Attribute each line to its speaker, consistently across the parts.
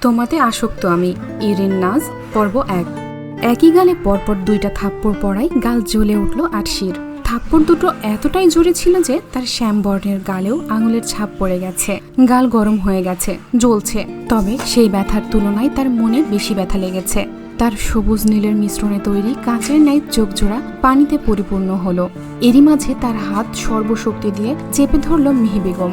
Speaker 1: তোমাতে আসক্ত আমি। ইরিন নাজ, পর্ব এক। একই গালে পরপর দুইটা থাপ্পড় পড়াই গাল জ্বলে উঠল আটশির থাপ্পড় দুটো এতটাই জোরে ছিল যে তার শ্যামবর্ণের গালেও আঙুলের ছাপ পড়ে গেছে। গাল গরম হয়ে গেছে, জ্বলছে। তবে সেই ব্যথার তুলনায় তার মনে বেশি ব্যথা লেগেছে। তার সবুজ নীলের মিশ্রণে তৈরি কাঁচের ন্যায় চোখ জোড়া পানিতে পরিপূর্ণ হলো। এরই মাঝে তার হাত সর্বশক্তি দিয়ে চেপে ধরল মিহি বেগম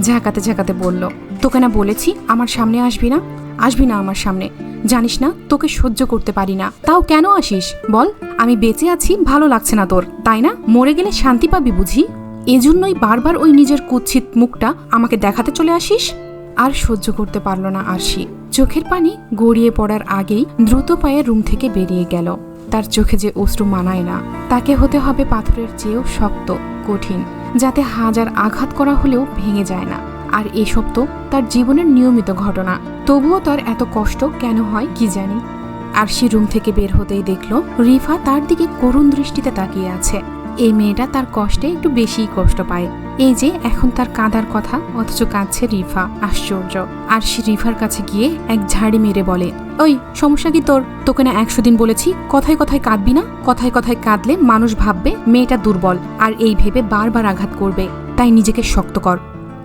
Speaker 1: ঝাঁকাতে ঝাঁকাতে বলল, তোকে না বলেছি আমার সামনে আসবি না? আসবি না আমার সামনে। জানিস না, তোকে সহ্য করতে পারি না। তাও কেন আসিস? বল, আমি বেঁচে আছি, ভালো লাগছে না তোর, তাই না? মরে গেলে শান্তি পাবি বুঝি? এজন্যই বারবার ওই নিজের কুৎসিত মুখটা আমাকে দেখাতে চলে আসিস? আর সহ্য করতে পারল না আরশি। চোখের পানি গড়িয়ে পড়ার আগেই দ্রুত পায়ে রুম থেকে বেরিয়ে গেল। তার চোখে যে অশ্রু মানায় না, তাকে হতে হবে পাথরের চেয়েও শক্ত, কঠিন। যাতে হাজার আঘাত করা হলেও ভেঙে যায় না। আর এসব তো তার জীবনের নিয়মিত ঘটনা। তবুও তার এত কষ্ট কেন হয় কি জানি? আর সে রুম থেকে বের হতেই দেখল, রিফা তার দিকে করুণ দৃষ্টিতে তাকিয়ে আছে। এই মেয়েটা তার কষ্টে একটু বেশিই কষ্ট পায়। এই যে, এখন তার কাঁদার কথা, অথচ কাঁদছে রিফা, আশ্চর্য। আর সে রিফার কাছে গিয়ে এক ঝাড়ি মেরে বলে, ওই, সমস্যা কি তোর? তোকে না একশো দিন বলেছি, কথায় কথায় কাঁদবি না? কথায় কথায় কাঁদলে মানুষ ভাববে, মেয়েটা দুর্বল, আর এই ভেবে বারবার আঘাত করবে, তাই নিজেকে শক্ত কর।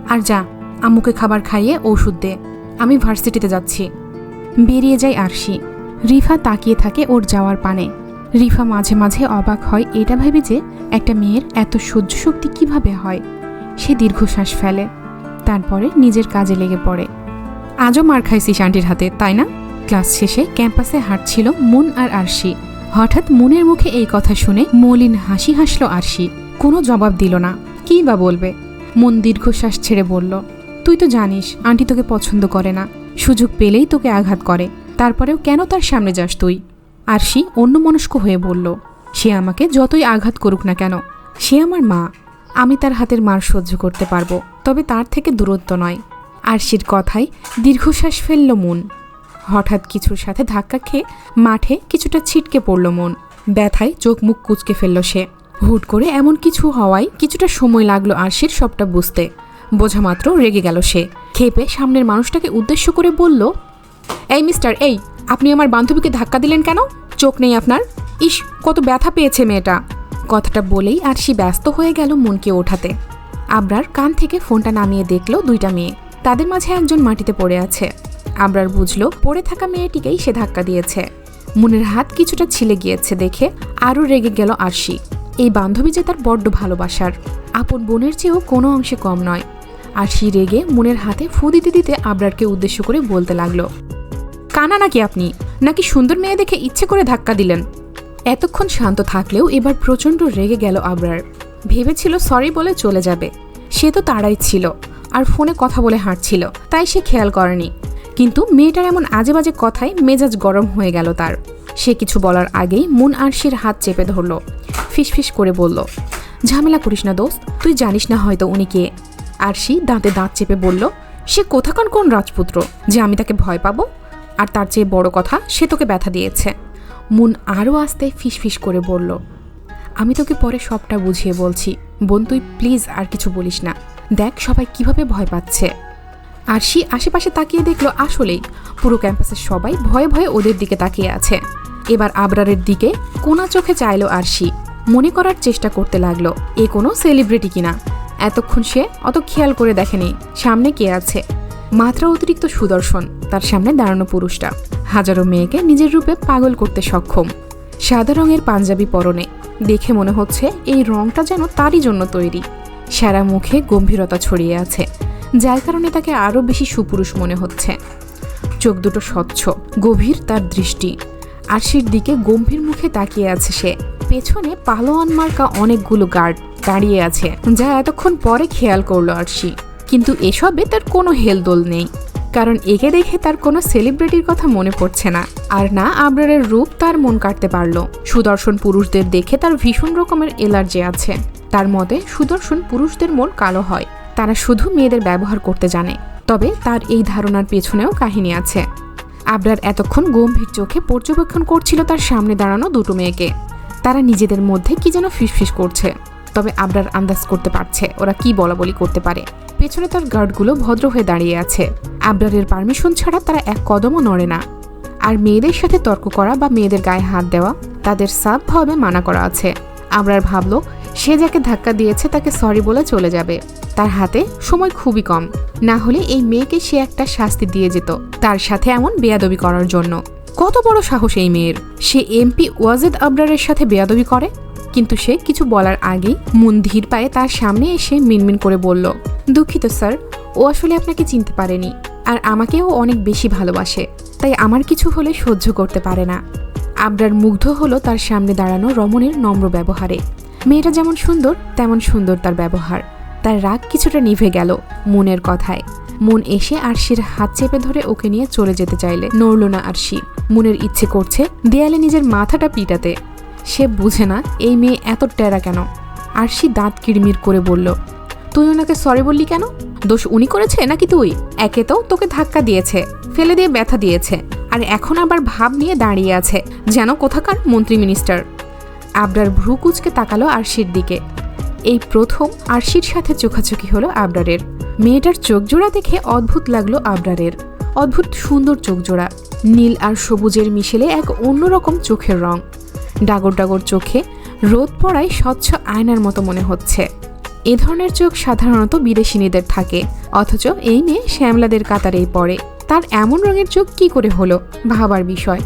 Speaker 1: আর যা, আম্মুকে খাবার খাইয়ে ঔষধ দে। আমি ভার্সিটিতে যাচ্ছি। বেরিয়ে যায় আরশি। রিফা তাকিয়ে থাকে ওর যাওয়ার পানে। রিফা মাঝে মাঝে অবাক হয়, এটা ভেবে যে একটা মেয়ের এত সহ্য শক্তি কীভাবে হয়? সে দীর্ঘশ্বাস ফেলে। তারপরে নিজের কাজে লেগে পড়ে। আজও মার খাইছিস আন্টির হাতে, তাই না? ক্লাস শেষে ক্যাম্পাসে হাঁটছিল মুন আর আরশি। হঠাৎ মুনের মুখে এই কথা শুনে মলিন হাসি হাসল আরশি। কোনো জবাব দিল না। কী বা বলবে? মন দীর্ঘশ্বাস ছেড়ে বলল, তুই তো জানিস, আন্টি তোকে পছন্দ করে না। সুযোগ পেলেই তোকে আঘাত করে। তারপরেও কেন তার সামনে যাস তুই? আরশি অন্যমনস্ক হয়ে বলল, সে আমাকে যতই আঘাত করুক না কেন, সে আমার মা। আমি তার হাতের মার সহ্য করতে পারব, তবে তার থেকে দূরত্ব নয়। আরশির কথায় দীর্ঘশ্বাস ফেলল মন। হঠাৎ কিছুর সাথে ধাক্কা খেয়ে মাঠে কিছুটা ছিটকে পড়ল মন। ব্যথায় চোখ মুখ কুচকে ফেলল সে। হুট করে এমন কিছু হওয়ায় কিছুটা সময় লাগল আরশির সবটা বুঝতে। বোঝা মাত্র রেগে গেল সে। খেপে সামনের মানুষটাকে উদ্দেশ্য করে বলল, এই মিস্টার, এই, আপনি আমার বান্ধবীকে ধাক্কা দিলেন কেন? চোখ নেই আপনার? ইস, কত ব্যথা পেয়েছে মেয়েটা। কথাটা বলেই আরশি ব্যস্ত হয়ে গেল মনকে ওঠাতে। আবরার কান থেকে ফোনটা নামিয়ে দেখল দুইটা মেয়ে। তাদের মাঝে একজন মাটিতে পড়ে আছে। আবরার বুঝলো, পড়ে থাকা মেয়েটিকেই সে ধাক্কা দিয়েছে। মনের হাত কিছুটা ছিলে গিয়েছে দেখে আরও রেগে গেল আরশি। এই বান্ধবী যে তার বড্ড ভালোবাসার। আপন বোনের চেয়েও কোনো অংশে কম নয়। আরশি রেগে মনের হাতে ফু দিতে দিতে আবরারকে উদ্দেশ্য করে বলতে লাগল, কানা নাকি আপনি? নাকি সুন্দর মেয়ে দেখে ইচ্ছে করে ধাক্কা দিলেন? এতক্ষণ শান্ত থাকলেও এবার প্রচণ্ড রেগে গেল আবরার। ভেবেছিল সরি বলে চলে যাবে। সে তো তারাই ছিল আর ফোনে কথা বলে হাঁটছিল, তাই সে খেয়াল করেনি। কিন্তু মেয়েটার এমন আজে বাজে কথায় মেজাজ গরম হয়ে গেল তার। সে কিছু বলার আগেই মুন আরশির হাত চেপে ধরল। ফিসফিস করে বলল, ঝামেলা করিস না দোস্ত, তুই জানিস না হয়তো উনি কে। আরশি দাঁতে দাঁত চেপে বলল, সে কোথাকার কোন রাজপুত্র যে আমি তাকে ভয় পাবো? আর তার চেয়ে বড় কথা সে তোকে ব্যথা দিয়েছে। মুন আরও আস্তে ফিসফিস করে বলল, আমি তোকে পরে সবটা বুঝিয়ে বলছি। বোন, তুই প্লিজ আর কিছু বলিস না। দেখ সবাই কীভাবে ভয় পাচ্ছে। আরশি আশেপাশে তাকিয়ে দেখল আসলেই পুরো ক্যাম্পাসের সবাই ভয়ে ভয়ে ওদের দিকে তাকিয়ে আছে। এবার আবরারের দিকে কোনা চোখে চাইলো আরশি মনে করার চেষ্টা করতে লাগল, এ কোনো সেলিব্রিটি কিনা? এতক্ষণ সে অত খেয়াল করে দেখেনি, সামনে কে আছে। মাত্রা অতিরিক্ত সুদর্শন, তার সামনে দাঁড়ানো পুরুষটা। হাজারো মেয়েকে নিজের রূপে পাগল করতে সক্ষম। সাদা রঙের পাঞ্জাবি পরনে। দেখে মনে হচ্ছে এই রংটা যেন তারই জন্য তৈরি। সারা মুখে গম্ভীরতা ছড়িয়ে আছে, যার কারণে তাকে আরও বেশি সুপুরুষ মনে হচ্ছে। চোখ দুটো স্বচ্ছ, গভীর তার দৃষ্টি। আরশির দিকে গম্ভীর মুখে তাকিয়ে আছে সে। পেছনে পালোয়ান মার্কা অনেকগুলো গার্ড দাঁড়িয়ে আছে, যা এতক্ষণ পরে খেয়াল করল আরশি। কিন্তু এসবে তার কোনো হেলদোল নেই। কারণ একে দেখে তার কোনো সেলিব্রিটির কথা মনে পড়ছে না। আর না, আবরারের রূপ তার মন কাটতে পারল। সুদর্শন পুরুষদের দেখে তার ভীষণ রকমের এলার্জি আছে। তার মতে, সুদর্শন পুরুষদের মন কালো হয়। তারা শুধু মেয়েদের ব্যবহার করতে জানে। তবে তার এই ধারণার পেছনেও কাহিনী আছে। আবরার এতক্ষণ গম্ভীর চোখে পর্যবেক্ষণ করছিল তার সামনে দাঁড়ানো দুটো মেয়েকে। তারা নিজেদের মধ্যে কি যেন ফিসফিস করছে। তবে আবরার আন্দাজ করতে পারছে, ওরা কি বলা বলি করতে পারে। পেছনে তার গার্ডগুলো ভদ্র হয়ে দাঁড়িয়ে আছে। আবরারের পারমিশন ছাড়া তারা এক কদমও নড়ে না। আর মেয়েদের সাথে তর্ক করা বা মেয়েদের গায়ে হাত দেওয়া তাদের সাবভাবে মানা করা আছে। আবরার ভাবল, সে যাকে ধাক্কা দিয়েছে তাকে সরি বলে চলে যাবে। তার হাতে সময় খুবই কম। না হলে এই মেয়েকে সে একটা শাস্তি দিয়ে যেত, তার সাথে এমন বেয়াদবি করার জন্য। কত বড় সাহস এই মেয়ের। সে এমপি ওয়াজেদ আবরারের সাথে বেয়াদবি করে? কিন্তু সে কিছু বলার আগেই মুন ধীর পায়ে তার সামনে এসে মিনমিন করে বলল, দুঃখিত, স্যার। ও আসলে আপনাকে চিনতে পারেনি, আর আমাকেও অনেক বেশি ভালোবাসে, তাই আমার কিছু হলে সহ্য করতে পারে না। আবরার মুগ্ধ হলো তার সামনে দাঁড়ানো রমণীর নম্র ব্যবহারে। মেয়েটা যেমন সুন্দর, তেমন সুন্দর তার ব্যবহার। তার রাগ কিছুটা নিভে গেল মনের কথায়। মন এসে আরশির হাত চেপে ধরে ওকে নিয়ে চলে যেতে চাইলে। নড়ল না আরশি। মনের ইচ্ছে করছে দেয়ালে নিজের মাথাটা পিটাতে। সে বুঝে না এই মেয়ে এত টেরা কেন? আরশি দাঁত কিড়মির করে বলল, তুই ওনাকে সরি বললি কেন? দোষ উনি করেছে নাকি তুই? একে তো তোকে ধাক্কা দিয়েছে, ফেলে দিয়ে ব্যথা দিয়েছে, আর এখন আবার ভাব নিয়ে দাঁড়িয়ে আছে, যেন কোথাকার মন্ত্রী মিনিস্টার আবরার ভ্রু কুচকে তাকালো আরশির দিকে। এই প্রথম আরশির সাথে চোখাচোখি হলো আবরারের। মেয়েটার চোখ জোড়া দেখে অদ্ভুত লাগল আবরারের। অদ্ভুত সুন্দর চোখ জোড়া, নীল আর সবুজের মিশেলে এক অন্যরকম চোখের রং। ডাগর ডাগর চোখে রোদ পড়ায় স্বচ্ছ আয়নার মতো মনে হচ্ছে। এ ধরনের চোখ সাধারণত বিদেশিনীদের থাকে, অথচ এই মেয়ে শ্যামলাদের কাতারেই পড়ে। তার এমন রঙের চোখ কি করে হলো, ভাবার বিষয়।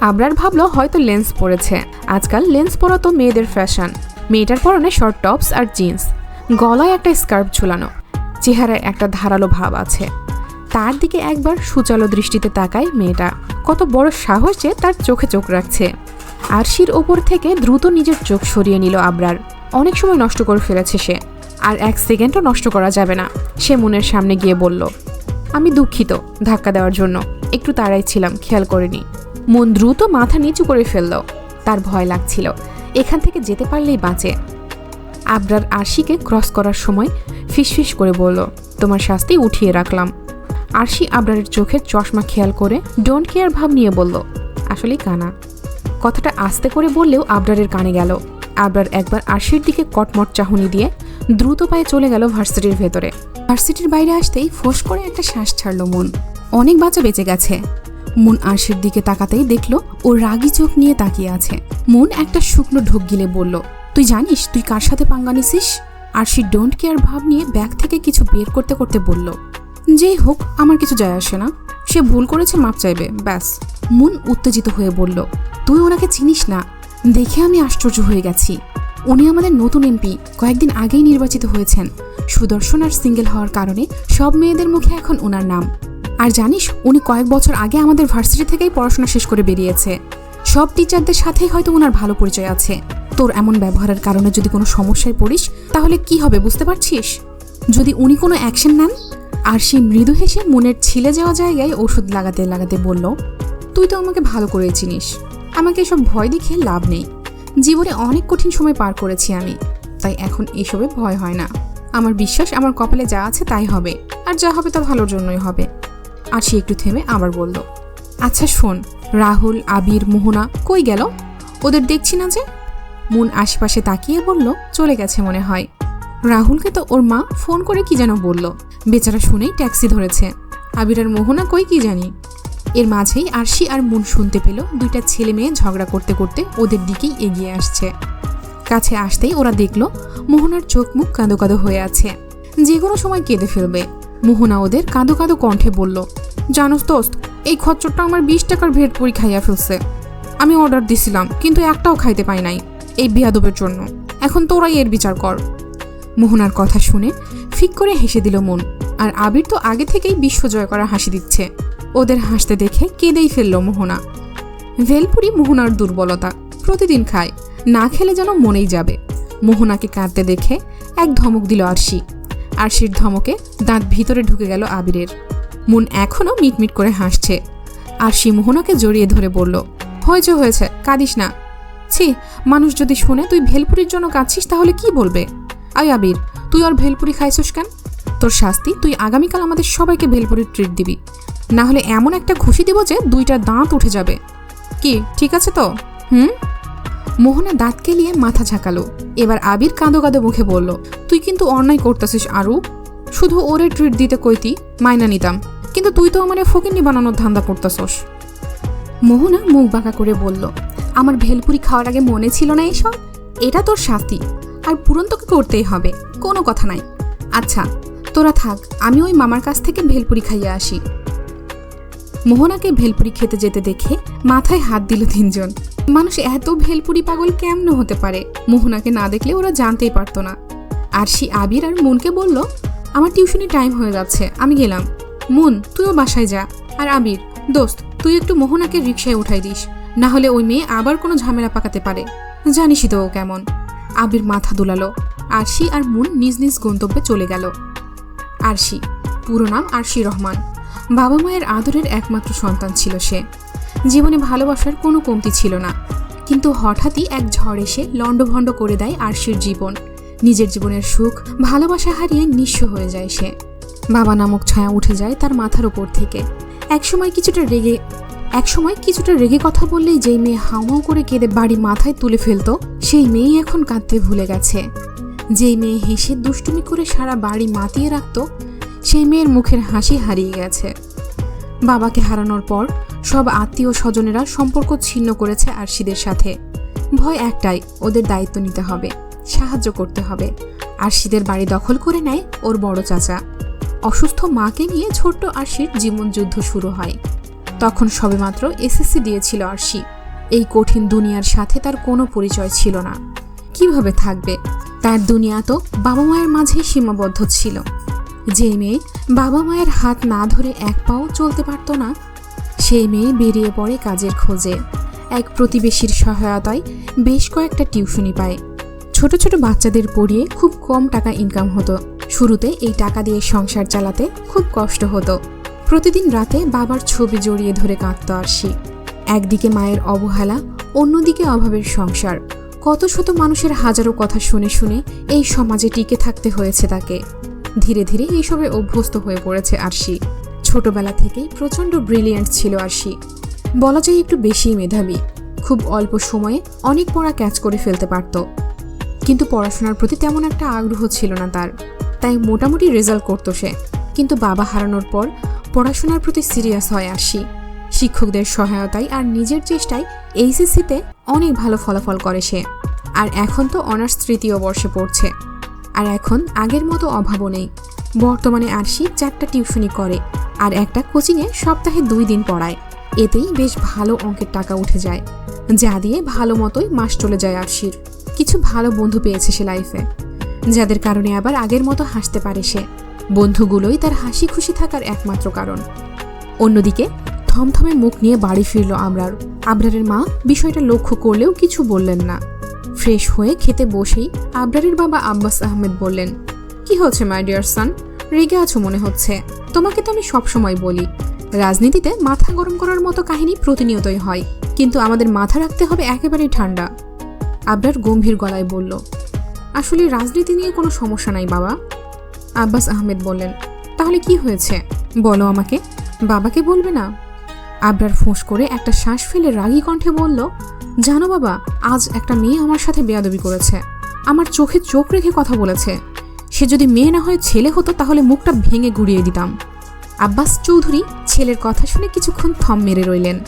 Speaker 1: আবরার ভাবলো হয়তো লেন্স পরেছে। আজকাল লেন্স পরা তো মেয়েদের ফ্যাশন। মেয়েটার পরনে শর্ট টপস আর জিন্স, গলায় একটা স্কার্ফ ঝুলানো, চেহারায় একটা ধারালো ভাব আছে। তার দিকে একবার সুচালো দৃষ্টিতে তাকায় মেয়েটা। কত বড় সাহস যে তার চোখে চোখ রাখছে। আরশির ওপর থেকে দ্রুত নিজের চোখ সরিয়ে নিল আবরার। অনেক সময় নষ্ট করে ফেলেছে সে। আর এক সেকেন্ডও নষ্ট করা যাবে না। সে মনের সামনে গিয়ে বলল, আমি দুঃখিত ধাক্কা দেওয়ার জন্য। একটু তাড়াই ছিলাম, খেয়াল করিনি। মন দ্রুত মাথা নিচু করে ফেলল। তার ভয় লাগছিল। এখান থেকে যেতে পারলেই বাঁচে। আবরার আরশিকে ক্রস করার সময় ফিসফিস করে বলল, তোমার শাস্তি উঠিয়ে রাখলাম। আরশি আবরারের চোখের চশমা খেয়াল করে ডোন্ট কেয়ার ভাব নিয়ে বলল, আসলেই কানা। কথাটা আস্তে করে বললেও আবরারের কানে গেল। আবরার একবার আরশির দিকে কটমট চাহনি দিয়ে দ্রুত পায়ে চলে গেল ভার্সিটির ভেতরে। ভার্সিটির বাইরে আসতেই ফোঁস করে একটা শ্বাস ছাড়ল মন। অনেক বাচ্চা বেঁচে গেছে। মন আরশির দিকে তাকাতেই দেখল ও রাগি চোখ নিয়ে তাকিয়ে আছে। মন একটা শুকনো ঢোক গিলে বলল, তুই জানিস, তুই কার সাথে পাঙ্গা নিছিস? আরশি ডোন্ট কেয়ার ভাব নিয়ে ব্যাগ থেকে কিছু বের করতে করতে বলল, যেই হোক, আমার কিছু যায় আসে না। সে ভুল করেছে, মাপ চাইবে, ব্যাস। মন উত্তেজিত হয়ে বলল তুই ওনাকে চিনিস না। দেখে আমি আশ্চর্য হয়ে গেছি। উনি আমাদের নতুন এমপি, কয়েকদিন আগেই নির্বাচিত হয়েছেন। সুদর্শন আর সিঙ্গেল হওয়ার কারণে সব মেয়েদের মুখে এখন ওনার নাম। আর জানিস, উনি কয়েক বছর আগে আমাদের ভার্সিটি থেকেই পড়াশোনা শেষ করে বেরিয়েছে। সব টিচারদের সাথেই হয়তো ওনার ভালো পরিচয় আছে। তোর এমন ব্যবহারের কারণে যদি কোনো সমস্যায় পড়িস, তাহলে কি হবে বুঝতে পারছিস? যদি উনি কোনো অ্যাকশন নেন? আর সে মৃদু হেসে মনের ছিলে যাওয়া জায়গায় ওষুধ লাগাতে লাগাতে বলল, তুই তো আমাকে ভালো করে চিনিস। আমাকে এসব ভয় দেখিয়ে লাভ নেই। জীবনে অনেক কঠিন সময় পার করেছি আমি। তাই এখন এসবে ভয় হয় না। আমার বিশ্বাস, আমার কপালে যা আছে তাই হবে। আর যা হবে তা ভালোর জন্যই হবে। আর সে একটু থেমে আবার বলল আচ্ছা শোন, রাহুল, আবির, মোহনা কই গেল? ওদের দেখছি না যে? মন আশেপাশে তাকিয়ে বলল, চলে গেছে মনে হয়। রাহুলকে তো ওর মা ফোন করে কি যেন বলল। বেচারা শুনেই ট্যাক্সি ধরেছে। আবির আর মোহনা কই কি জানি। এর মাঝেই আরশি আর মন শুনতে পেল দুইটা ছেলে মেয়ে ঝগড়া করতে করতে ওদের দিকেই এগিয়ে আসছে। কাছে আসতেই ওরা দেখল মোহনার চোখ মুখ কাঁদো কাঁদো হয়ে আছে। যে কোনো সময় কেঁদে ফেলবে। মোহনা ওদের কাঁদো কাঁদো কণ্ঠে বলল, জানোস দোস্ত, এই খচ্চরটা আমার বিশ টাকার ভেট পুরি খাইয়া ফেলছে। আমি অর্ডার দিছিলাম, কিন্তু একটাও খাইতে পাই নাই, এই বিয়াদবের জন্য। এখন তোরাই এর বিচার কর। মোহনার কথা শুনে ফিক করে হেসে দিল মন, আর আবির তো আগে থেকেই বিশ্ব জয় করা হাসি দিচ্ছে। ওদের হাসতে দেখে কেঁদেই ফেলল মোহনা। ভেলপুরি মোহনার দুর্বলতা প্রতিদিন খায়, না খেলে যেন মনেই যাবে। মোহনাকে কাঁদতে দেখে এক ধমক দিল আরশি। আরশির ধমকে দাঁত ভিতরে ঢুকে গেল আবিরের। মন এখনও মিটমিট করে হাসছে। আরশি মোহনাকে জড়িয়ে ধরে বলল, হয়েছে হয়েছে, কাঁদিস না। ছি, মানুষ যদি শোনে তুই ভেলপুরির জন্য কাঁদছিস তাহলে কি বলবে? আয় আবির, তুই আর ভেলপুরি খাইছিস কেন? তোর শাস্তি, তুই আগামীকাল আমাদের সবাইকে ভেলপুরির ট্রিট দিবি। না হলে এমন একটা খুশি দিব যে দুইটা দাঁত উঠে যাবে। কি, ঠিক আছে তো? হুম? মোহনা দাঁত কেলিয়ে মাথা ঝাঁকালো। এবার আবির কাঁদো কাঁদো মুখে বলল, তুই কিন্তু অন্যায় করতেছিস, আরু। শুধু ওরে ট্রিট দিতে কইতি, মাইনা নিতাম। কিন্তু তুই তো আমার ফকিন্নি বানানোর ধান্দা করতেছস। মোহনা মুখ বাঁকা করে বলল, আমার ভেলপুরি খাওয়ার আগে মনে ছিল না এসব? এটা তোর শাস্তি। আর পূরণ তোকে করতেই হবে, কোনো কথা নাই। আচ্ছা তোরা থাক, আমি ওই মামার কাছ থেকে ভেলপুরি খাইয়ে আসি। মোহনাকে ভেলপুরি খেতে যেতে দেখে মাথায় হাত দিল তিনজন। মানুষ এত ভেলপুরি পাগল কেমন হতে পারে? মোহনাকে না দেখলে ওরা জানতেই পারতো না। আরশি আবির আর মুনকে বলল, আমার টিউশনি টাইম হয়ে যাচ্ছে, আমি গেলাম। মুন, তুইও বাসায় যা। আর আবির, দোস্ত, তুই একটু মোহনাকে রিক্সায় উঠাই দিস। না হলে ওই মেয়ে আবার কোনো ঝামেলা পাকাতে পারে। জানিসই তো ও কেমন। আবির মাথা দুলালো। আরশি আর মুন নিজ নিজ গন্তব্যে চলে গেল। আরশি। পুরো নাম আরশি রহমান। বাবা মায়ের আদরের একমাত্র সন্তান ছিল সে। জীবনে ভালোবাসার কোনো কমতি ছিল না। কিন্তু হঠাৎই এক ঝড় এসে লণ্ডভণ্ড করে দেয় আরশির জীবন। নিজের জীবনের সুখ, ভালোবাসা হারিয়ে নিঃস্ব হয়ে যায় সে। বাবা নামক ছায়া উঠে যায় তার মাথার ওপর থেকে। একসময় কিছুটা রেগে, একসময় কিছুটা রেগে কথা বললেই যেই মেয়ে হাউমাউ করে কেঁদে বাড়ি মাথায় তুলে ফেলতো, সেই মেয়েই এখন কাঁদতে ভুলে গেছে। যেই মেয়ে হেসে দুষ্টুমি করে সারা বাড়ি মাতিয়ে রাখত সেই মেয়ের মুখের হাসি হারিয়ে গেছে। বাবাকে হারানোর পর সব আত্মীয় স্বজনেরা সম্পর্ক ছিন্ন করেছে আরশিদের সাথে। ভয় একটাই, ওদের দায়িত্ব নিতে হবে, সাহায্য করতে হবে। আরশিদের বাড়ি দখল করে নেয় ওর বড় চাচা। অসুস্থ মাকে নিয়ে ছোট্ট আরশির জীবন যুদ্ধ শুরু হয়। তখন সবেমাত্র এসএসসি দিয়েছিল আরশি। এই কঠিন দুনিয়ার সাথে তার কোনো পরিচয় ছিল না। কীভাবে থাকবে? তার দুনিয়া তো বাবা মায়ের মাঝেই সীমাবদ্ধ ছিল। যে মেয়ে বাবা মায়ের হাত না ধরে এক পাও চলতে পারত না সেই মেয়ে বেরিয়ে পড়ে কাজের খোঁজে। এক প্রতিবেশীর সহায়তায় বেশ কয়েকটা টিউশনি পায়। ছোট ছোট বাচ্চাদের পড়িয়ে খুব কম টাকা ইনকাম হতো। শুরুতে এই টাকা দিয়ে সংসার চালাতে খুব কষ্ট হতো। প্রতিদিন রাতে বাবার ছবি জড়িয়ে ধরে কাঁদত আরশি। একদিকে মায়ের অবহেলা, অন্যদিকে অভাবের সংসার। কত শত মানুষের হাজারো কথা শুনে শুনে এই সমাজে টিকে থাকতে হয়েছে তাকে। ধীরে ধীরে এইসবে অভ্যস্ত হয়ে পড়েছে আরশি। ছোটবেলা থেকেই প্রচণ্ড ব্রিলিয়ান্ট ছিল আরশি। বলা যায় একটু বেশিই মেধাবী। খুব অল্প সময়ে অনেক পড়া ক্যাচ করে ফেলতে পারত। কিন্তু পড়াশোনার প্রতি তেমন একটা আগ্রহ ছিল না তার। তাই মোটামুটি রেজাল্ট করতো সে। কিন্তু বাবা হারানোর পর পড়াশোনার প্রতি সিরিয়াস হয় আরশি। শিক্ষকদের সহায়তায় আর নিজের চেষ্টায় এইচএসসিতে অনেক ভালো ফলাফল করে সে। আর এখন তো অনার্স তৃতীয় বর্ষে পড়ছে। আর এখন আগের মতো অভাবও নেই। বর্তমানে আরশি চারটা টিউশনি করে। আর একটা কোচিংয়ে সপ্তাহে দুই দিন পড়ায়। এতেই বেশ ভালো অঙ্কের টাকা উঠে যায়। যা দিয়ে ভালো মতোই মাস চলে যায় আরশির কিছু ভালো বন্ধু পেয়েছে সে লাইফে যাদের কারণে আবার আগের মতো হাসতে পারে সে। বন্ধুগুলোই তার হাসি খুশি থাকার একমাত্র কারণ। অন্যদিকে থমথমে মুখ নিয়ে বাড়ি ফিরল আবরার। আবরারের মা বিষয়টা লক্ষ্য করলেও কিছু বললেন না। ফ্রেশ হয়ে খেতে বসেই আবরারের বাবা আব্বাস আহমেদ বললেন, কি হচ্ছে মাই ডিয়ার সান রেগে আছো মনে হচ্ছে। তোমাকে তো আমি সবসময় বলি। রাজনীতিতে মাথা গরম করার মতো কাহিনী প্রতিনিয়তই হয়, কিন্তু আমাদের মাথা রাখতে হবে একেবারেই ঠান্ডা। আবরার গম্ভীর গলায় বলল, আসলে রাজনীতি নিয়ে কোনো সমস্যা নাই বাবা। আব্বাস আহমেদ বললেন, তাহলে কি হয়েছে? বলো আমাকে। বাবাকে বলবে না? আবরার ফোঁস করে একটা শ্বাস ফেলে রাগী কণ্ঠে বলল, জানো বাবা, আজ একটা মেয়ে আমার সাথে বেয়াদবি করেছে। আমার চোখে চোখ রেখে কথা বলেছে। সে যদি মেয়ে না হয়ে ছেলে হতো তাহলে মুখটা ভেঙে গুড়িয়ে দিতাম। আব্বাস চৌধুরী ছেলের কথা শুনে কিছুক্ষণ থম মেরে রইলেন।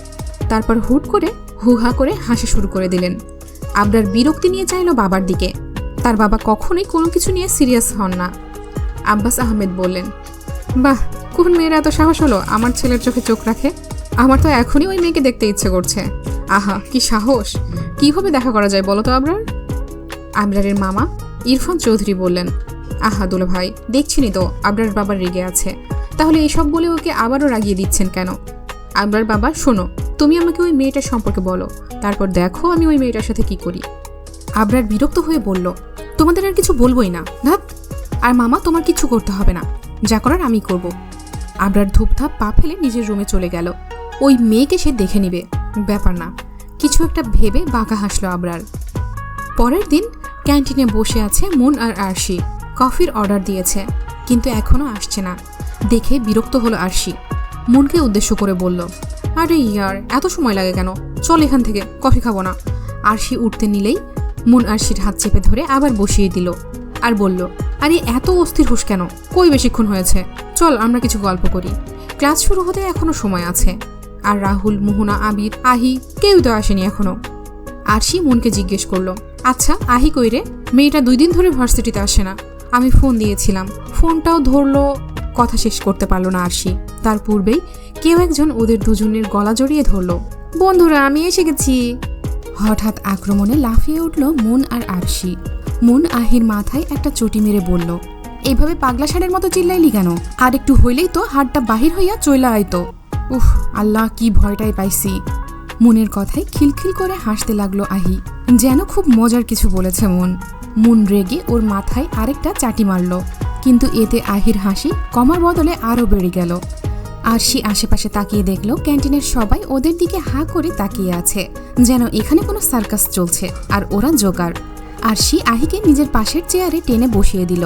Speaker 1: তারপর হুট করে হুহা করে হাসি শুরু করে দিলেন। আবরার বিরক্তি নিয়ে চাইল বাবার দিকে। তার বাবা কখনোই কোনো কিছু নিয়ে সিরিয়াস হন না। আব্বাস আহমেদ বললেন, বাহ, কোন মেয়েরা এত সাহস হলো? আমার ছেলের চোখে চোখ রাখে? আমার তো এখনই ওই মেয়েকে দেখতে ইচ্ছে করছে। আহা, কি সাহস। কীভাবে দেখা করা যায় বলো তো আবরার? আবরারের মামা ইরফান চৌধুরী বললেন, আহা দুলো ভাই, দেখছিনি তো আবরার বাবার রেগে আছে। তাহলে এসব বলে ওকে আবারও রাগিয়ে দিচ্ছেন কেন? আবরার বাবা, শোনো, তুমি আমাকে ওই মেয়েটার সম্পর্কে বলো, তারপর দেখো আমি ওই মেয়েটার সাথে কি করি। আবরার বিরক্ত হয়ে বলল, তোমাদের আর কিছু বলবোই না, ধাত। আর মামা, তোমার কিছু করতে হবে না, যা করার আমি করব। আবরার ধূপধাপ পা ফেলে নিজের রুমে চলে গেল। ওই মেয়েকে সে দেখে নিবে। ব্যাপার না। কিছু একটা ভেবে বাঁকা হাসলো আবরার। পরের দিন ক্যান্টিনে বসে আছে মুন আর আরশি। কফির অর্ডার দিয়েছে, কিন্তু এখনও আসছে না। দেখে বিরক্ত হলো আরশি। মুনকে উদ্দেশ্য করে বলল, আরে ইয়ার, এত সময় লাগে কেন? চল এখান থেকে, কফি খাব না। আরশি উঠতে নিলেই মুন আরশির হাত চেপে ধরে আবার বসিয়ে দিল আর বলল,
Speaker 2: আরে এত অস্থির হুশ কেন? কই বেশিক্ষণ হয়েছে? চল আমরা কিছু গল্প করি। ক্লাস শুরু হতে এখনও সময় আছে। আর রাহুল, মোহনা, আবির, আহি কেউ তো আসেনি এখনও। আরশি মনকে জিজ্ঞেস করল আচ্ছা আহি কই রে? মেয়েটা দুই দিন ধরে ভার্সিটিতে আসে না। আমি ফোন দিয়েছিলাম। ফোনটাও ধরলো, কথা শেষ করতে পারল না আরশি। তার পূর্বেই কেউ একজন ওদের দুজনের গলা জড়িয়ে ধরলো, বন্ধুরা, আমি এসে গেছি।
Speaker 1: হঠাৎ আক্রমণে লাফিয়ে উঠল মন আর আরশি। মন আহির মাথায় একটা চটি মেরে বলল এইভাবে পাগলা ষাঁড়ের মতো চিল্লাইলি কেন? আর একটু হইলেই তো হাড়টা বাহির হইয়া চইলা আইতো। উফ, আল্লাহ কি ভয়টাই পাইছি। মনের কথায় খিলখিল করে হাসতে লাগল আহি। যেন খুব মজার কিছু বলেছে মন। মন রেগে ওর মাথায় আরেকটা চাটি মারল। কিন্তু এতে আহির হাসি কমার বদলে আরও বেড়ে গেল। আরশি আশেপাশে তাকিয়ে দেখল ক্যান্টিনের সবাই ওদের দিকে হা করে তাকিয়ে আছে। যেন এখানে কোনো সার্কাস চলছে আর ওরা জোগাড়। আরশি আহিকে নিজের পাশের চেয়ারে টেনে বসিয়ে দিল।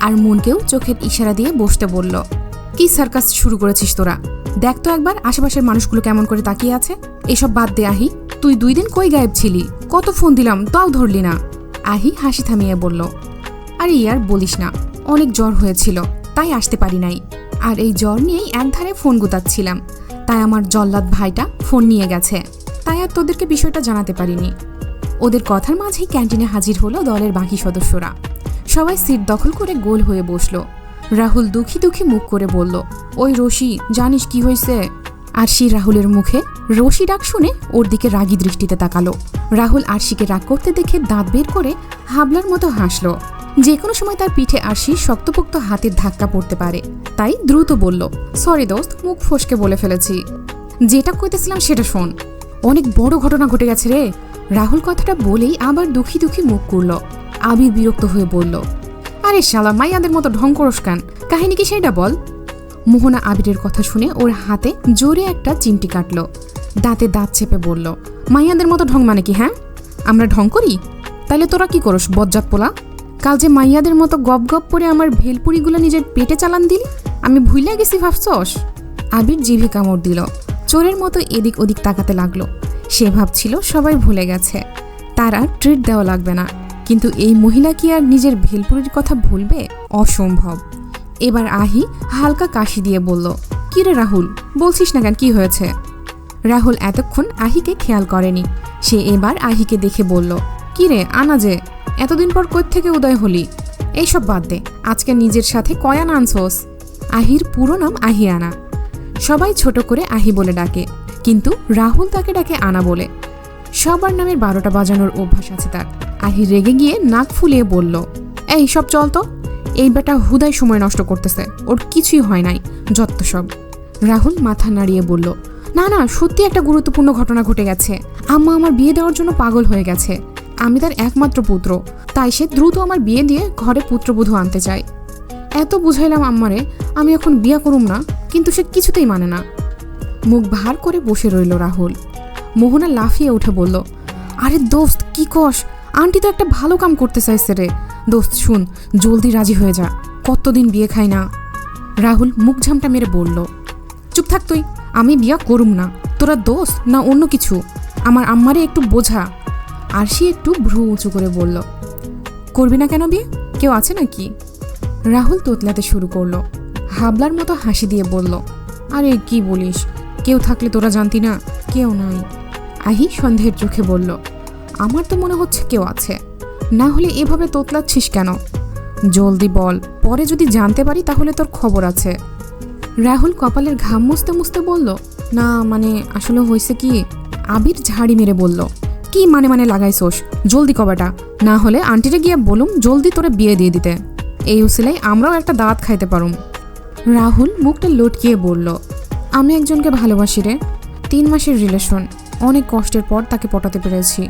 Speaker 1: আর মনকেও চোখের ইশারা দিয়ে বসতে বলল, কি সার্কাস শুরু করেছিস তোরা? দেখ তো একবার আশেপাশের মানুষগুলো কেমন করে তাকিয়ে আছে। এসব বাদ দে, আহি। তুই দুই দিন কই গায়েব ছিলি? কত ফোন দিলাম, তাও ধরলি না। আহি হাসি থামিয়ে বলল, আরে ইয়ার, বলিস না। অনেক জ্বর হয়েছিল, তাই আসতে পারি নাই। আর এই জ্বর নিয়েই একধারে ফোন গুতাচ্ছিলাম। তাই আমার জল্লাদ ভাইটা ফোন নিয়ে গেছে। তাই আর তোদেরকে বিষয়টা জানাতে পারিনি। ওদের কথার মাঝেই ক্যান্টিনে হাজির হলো দলের বাকি সদস্যরা। সবাই সিট দখল করে গোল হয়ে বসল। রাহুল দুঃখী দুঃখী মুখ করে বলল, ওই রশি, জানিস কি হয়েছে? আরশি রাহুলের মুখে রশি ডাক শুনে ওর দিকে রাগী দৃষ্টিতে তাকালো। রাহুল আরশিকে রাগ করতে দেখে দাঁত বের করে হাবলার মতো হাসলো। যে কোনো সময় তার পিঠে আরশি শক্তপোক্ত হাতের ধাক্কা পড়তে পারে। তাই দ্রুত বলল, সরি দোস্ত, মুখ ফসকে বলে ফেলেছি। যেটা কইতেছিলাম সেটা শোন। অনেক বড় ঘটনা ঘটে গেছে রে। রাহুল কথাটা বলেই আবার দুঃখী দুঃখী মুখ করল। আবির বিরক্ত হয়ে বলল আরে শালা, মাইয়াদের মতো ঢং করস কেন? কাহিনী কি সেটা বল? মোহনা আবিরের কথা শুনে ওর হাতে জোরে একটা চিমটি কাটলো। দাঁতে দাঁত চেপে বলল, মাইয়াদের মতো ঢং মানে কি হ্যাঁ? আমরা ঢং করি? তাইলে তোরা কি করস, বজ্জাত পোলা? কাল যে মাইয়াদের মতো গপ গপ করে আমার ভেলপুরিগুলো নিজের পেটে চালান দিলি? আমি ভুলে গেছি, ভাবছস? আবির জিভে কামড় দিল। চোরের মতো এদিক ওদিক তাকাতে লাগল। সে ভাবছিল সবাই ভুলে গেছে। তার আর ট্রিট দেওয়া লাগবে না। কিন্তু এই মহিলা কি আর নিজের ভেলপুরির কথা ভুলবে? অসম্ভব। এবার আহি হালকা কাশি দিয়ে বলল কিরে রাহুল, বলছিস না কেন? কি হয়েছে? রাহুল এতক্ষণ আহিকে খেয়াল করেনি। সে এবার আহিকে দেখে বলল, কি রে আনা যে এতদিন পর কোথ থেকে উদয় হলি? এইসব বাদ দে, আজকে নিজের সাথে কয়ান আনছোস? আহির পুরো নাম আহিয়ানা সবাই ছোট করে আহি বলে ডাকে, কিন্তু রাহুল তাকে ডাকে আনা বলে। সবার নামের বারোটা বাজানোর অভ্যাস আছে তার। আহি রেগে গিয়ে নাক ফুলিয়ে বলল, এই সব চল তো। এই বেটা হুদায় সময় নষ্ট করতেছে। ওর কিছুই হয় নাই, যত্ত সব। রাহুল মাথা নাড়িয়ে বলল, না না, সত্যি একটা গুরুত্বপূর্ণ ঘটনা ঘটে গেছে। আম্মা আমার বিয়ে দেওয়ার জন্য পাগল হয়ে গেছে। আমি তার একমাত্র পুত্র। তাই সে দ্রুত আমার বিয়ে দিয়ে ঘরে পুত্রবধূ আনতে চায়। এত বুঝাইলাম আম্মারে, আমি এখন বিয়া করুম না, কিন্তু সে কিছুতেই মানে না। মুখ ভার করে বসে রইল রাহুল। মোহনা লাফিয়ে উঠে বলল, আরে দোস্ত, কি কস? আন্টি তো একটা ভালো কাম করতে চাইছে রে। দোস্ত, শুন, জলদি রাজি হয়ে যা। কতদিন বিয়ে খাই না? রাহুল মুখ ঝামটা মেরে বলল, চুপ থাক তুই, আমি বিয়া করুম না। তোরা দোস্ত না অন্য কিছু? আমার আম্মারে একটু বোঝা। আরশি একটু ভ্রু উঁচু করে বলল, করবি না কেন বিয়ে? কেউ আছে নাকি? রাহুল তোতলাতে শুরু করল, হাবলার মতো হাসি দিয়ে বলল, আরে কি বলিস? কেউ থাকলে তোরা জানতি না, কেউ নাই। আহি সন্দেহের চোখে বলল আমার তো মনে হচ্ছে কেউ আছে। না হলে এভাবে তোতলাচ্ছিস কেন? জলদি বল, পরে যদি জানতে পারি তাহলে তোর খবর আছে। রাহুল কপালের ঘাম মুছতে মুছতে বলল, না মানে আসলে হয়েছে কি? আবির ঝাড়ি মেরে বলল, কি মানে মানে লাগাইছোস? জলদি কবাটা না হলে আন্টিরে গিয়ে বলুম, জলদি তোরে বিয়ে দিয়ে দিতে। এই উসিলাই আমরাও একটা দাঁত খাইতে পারুম। রাহুল মুখটা লটকিয়ে বলল, আমি একজনকে ভালোবাসি রে। তিন মাসের রিলেশন। অনেক কষ্টের পর তাকে পটাতে পেরেছি।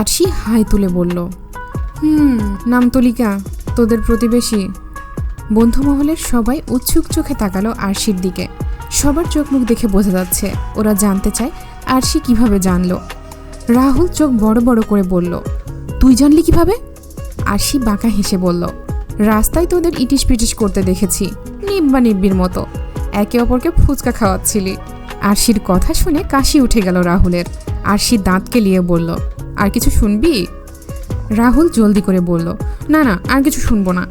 Speaker 1: আরশি হাই তুলে বলল, হুম, নাম তলিকা, তোদের প্রতিবেশী। বন্ধুমহলের সবাই উৎসুক চোখে তাকালো আরশির দিকে। সবার চোখ মুখ দেখে বোঝা যাচ্ছে, ওরা জানতে চায় আরশি কীভাবে জানলো। রাহুল চোখ বড় বড় করে বলল, তুই জানলি কীভাবে? আরশি বাঁকা হেসে বলল, রাস্তায় তোদের ইটিস পিটিস করতে দেখেছি নিব্বা নিব্বির মতো। একে অপরকে ফুচকা খাওয়াচ্ছিলি। আরশির কথা শুনে কাশি উঠে গেল রাহুলের। আরশি দাঁত কেলিয়ে বলল আর কিছু শুনবি? রাহুল জলদি করে বলল, না না, আর কিছু শুনব না।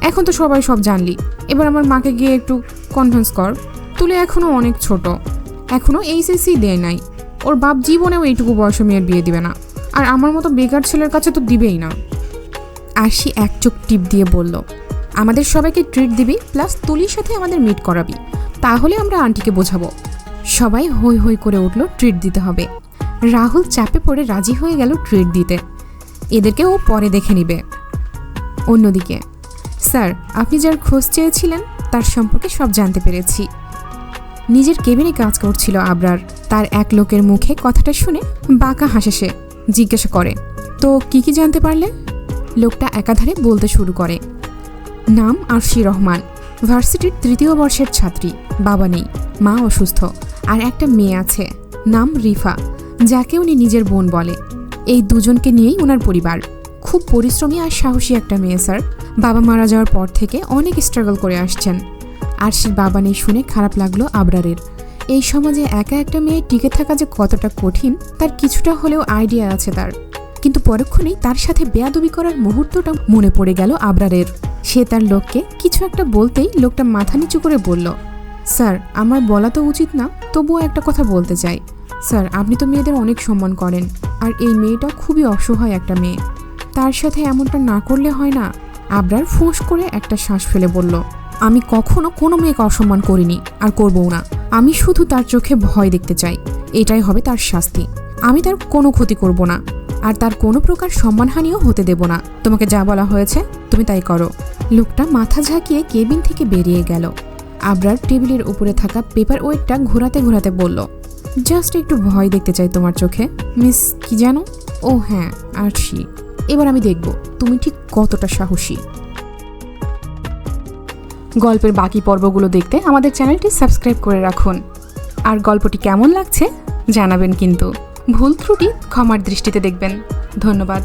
Speaker 2: এখন তো সবাই সব জানলি। এবার আমার মাকে গিয়ে একটু কনভিন্স কর। তুলে এখনও অনেক ছোট। এখনও এইচএসসি দেয় নাই। ওর বাপ জীবনেও এইটুকু বয়সে মেয়ের বিয়ে দিবে না। আর আমার মতো বেকার ছেলের কাছে তো দিবেই না।
Speaker 1: আরশি এক চোখ টিপ দিয়ে বলল, আমাদের সবাইকে ট্রিট দিবি প্লাস তুলির সাথে আমাদের মিট করাবি। তাহলে আমরা আন্টিকে বোঝাবো। সবাই হই হই করে উঠল ট্রিট দিতে হবে। রাহুল চাপে পড়ে রাজি হয়ে গেল ট্রিট দিতে। এদেরকে ও পরে দেখে নিবে। অন্যদিকে, স্যার, আপনি যার খোঁজ চেয়েছিলেন, তার সম্পর্কে সব জানতে পেরেছি। নিজের কেবিনে কাজ করছিল আবরার। তার এক লোকের মুখে কথাটা শুনে বাঁকা হাসে সে, জিজ্ঞাসা করে, তো কি কি জানতে পারলে? লোকটা একাধারে বলতে শুরু করে, নাম আরশি রহমান, ভার্সিটির তৃতীয় বর্ষের ছাত্রী, বাবা নেই, মা অসুস্থ, আর একটা মেয়ে আছে, নাম রিফা যাকে উনি নিজের বোন বলে। এই দুজনকে নিয়েই ওনার পরিবার। খুব পরিশ্রমী আর সাহসী একটা মেয়ে, স্যার। বাবা মারা যাওয়ার পর থেকে অনেক স্ট্রাগল করে আসছেন। আর সে বাবা নেই শুনে খারাপ লাগল আবরারের। এই সমাজে একা একটা মেয়ে টিকে থাকা যে কতটা কঠিন, তার কিছুটা হলেও আইডিয়া আছে তার। কিন্তু পরক্ষণেই তার সাথে বেয়াদবি করার মুহূর্তটা মনে পড়ে গেল আবরারের। সে তার লোককে কিছু একটা বলতেই লোকটা মাথা নিচু করে বলল, স্যার, আমার বলা তো উচিত না, তবুও একটা কথা বলতে চাই। স্যার, আপনি তো মেয়েদের অনেক সম্মান করেন, আর এই মেয়েটা খুবই অসহায় একটা মেয়ে। তার সাথে এমনটা না করলে হয় না, আবরার ফুঁস করে একটা শ্বাস ফেলে বলল, আমি কখনো কোনো মেয়েকে অসম্মান করিনি, আর করবও না। আমি শুধু তার চোখে ভয় দেখতে চাই, এটাই হবে তার শাস্তি। আমি তার কোনো ক্ষতি করব না, আর তার কোনো প্রকার সম্মানহানিও হতে দেব না। তোমাকে যা বলা হয়েছে, তুমি তাই করো। লোকটা মাথা ঝাঁকিয়ে কেবিন থেকে বেরিয়ে গেল। আবরার টেবিলের উপরে থাকা পেপার ওয়েটটা ঘোরাতে ঘোরাতে বলল জাস্ট একটু ভয় দেখতে চাই তোমার চোখে। মিস কি জানো? ও হ্যাঁ আরশি এবার আমি দেখব, তুমি ঠিক কতটা সাহসী। গল্পের বাকি পর্বগুলো দেখতে আমাদের চ্যানেলটি সাবস্ক্রাইব করে রাখুন। আর গল্পটি কেমন লাগছে, জানাবেন কিন্তু। ভুল ত্রুটি ক্ষমার দৃষ্টিতে দেখবেন। ধন্যবাদ।